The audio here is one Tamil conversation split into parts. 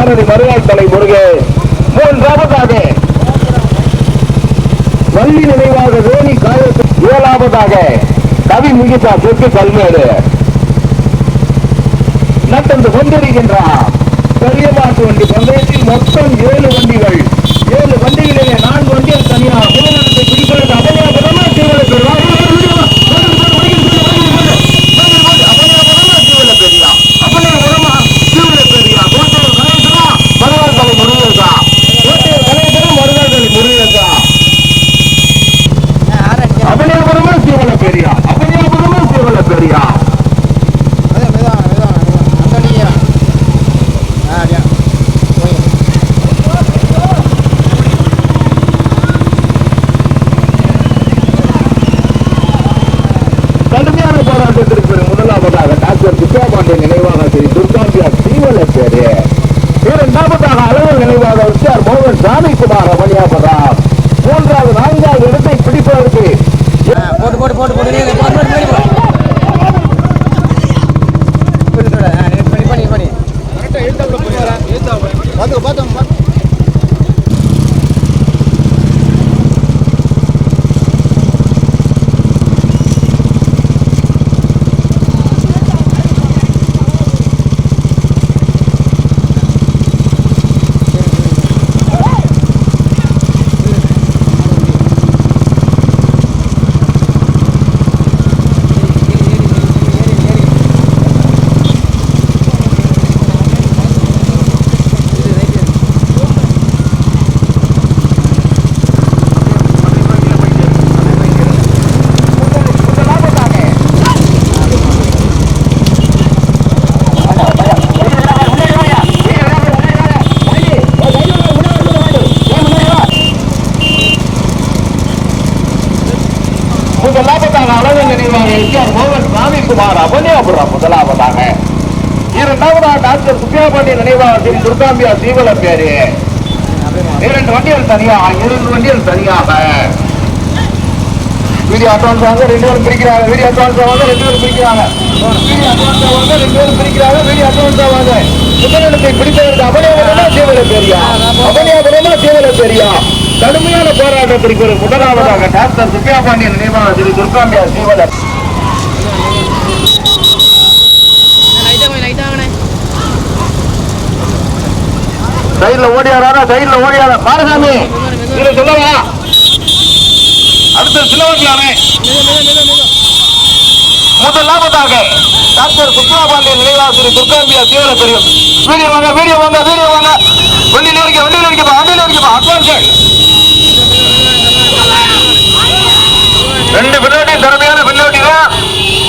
கருணாநிதி மறுநாள் தலை முருகன் மூன்றாவதாக வள்ளி நினைவாக வேணி காயத்து ஏழாவதாக கவி முகிதா சொத்து கல்மேடு நடந்து கொண்டிருக்கின்றார் பெரிய மாட்டு வண்டி பந்தயத்தில் மொத்தம் ஏழு வண்டிகள் ஏழு வண்டிகளிலே நான்கு வண்டிகள் தனியாக புதுநடத்தை பிடிப்பதற்கு அபனியாபதமா தீவிர பெரியா அபனியாபதமா தீவிர பெரியா கோட்டையில் கணேசனா மறுநாள் தலை முருகேசா கோட்டையில் கணேசனா மறுநாள் தலை முருகேசா அபனியாபுரமா தீவன பெரியா அபனியாபுரமா தீவன பெரியா கடுமையான போராட்டத்திற்கு பிறகு முதலாவதாக டாக்டர் சுப்பிரமணிய நினைவாக ஸ்ரீ துர்காம்பியா தீவன பேரு இரண்டாவதாக அலுவல் நினைவாக உச்சார் மோகன் சாமிக்குமார் ரமணியாபுரம் மூன்றாவது நான்காவது இடத்தை பிடிப்பதற்கு. போட்டு போட்டு போட்டு போட்டு முதலாவதாக அழகு நினைவாக மோகன் சாமிக்குமார் அபனியாபுரம் முதலாவதாக. இரண்டாவதாக டாக்டர் சுப்பியாபாண்டி நினைவாக திரு துர்காம்பியா தீவல பேரு. இரண்டு வண்டிகள் தனியாக இரண்டு வண்டிகள் தனியாக. வீடியோ அட்வான்ஸ் வாங்க ரெண்டு பேரும் பிரிக்கிறாங்க. வீடியோ அட்வான்ஸ் வாங்க ரெண்டு பேரும் பிரிக்கிறாங்க. வீடியோ அட்வான்ஸ் வாங்க ரெண்டு பேரும் பிரிக்கிறாங்க. வீடியோ அட்வான்ஸ் வாங்க. முதலிடத்தை பிடித்ததற்கு அபனியாபுரமா தீவல பேரியா? அபனியாபுரமா பேரியா? போராட்டத்திற்கு ஒரு முதலாவதாக டாக்டர் சுப்பியா பாண்டியன் நினைவாக திரு துர்காம்பியா ஸ்ரீவதர் சைட்ல ஓடியாரா சைட்ல ஓடியாரா பாரசாமி இதுல சொல்லவா? அடுத்த சிலவர்களாமே. முதலாவதாக டாக்டர் சுப்ரா சுப்ராபாண்டியன் நினைவாசிரி துர்காம்பியா தீவிர தெரியும் வீடியோ வாங்க வீடியோ வாங்க வீடியோ வாங்க. வண்டியில் இருக்க வண்டியில் இருக்கப்பா வண்டியில் இருக்கப்பா அட்வான்ஸ் ரெண்டு பின்னாடி திறமையான பின்னாடி தான்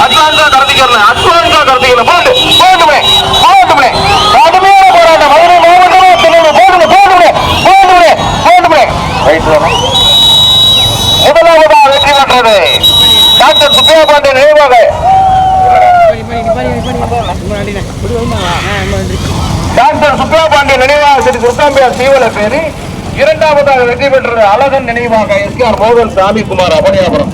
அட்வான்ஸா கடத்திக்கிறேன் அட்வான்ஸா கடத்திக்கிறேன் போட்டு போட்டுமே போட்டுமே கடுமையான போராட்டம். மதுரை மாவட்டமா திருநெல்வேலி போட்டுமே போட்டுமே போட்டுமே போட்டுமே ரைட் வரணும் முதலாவதாக வெற்றி பெற்றது. டாக்டர் சுப்பியா பாண்டியன் நினைவாக. டாக்டர் சுப்பியா பாண்டியன் நினைவாக ஸ்ரீ துர்காம்பியார் சீவல பேரி இரண்டாவதாக வெற்றி பெற்றது அழகன் நினைவாக எஸ். ஆர். மோகன் சாமி குமார் அபனியாபுரம்.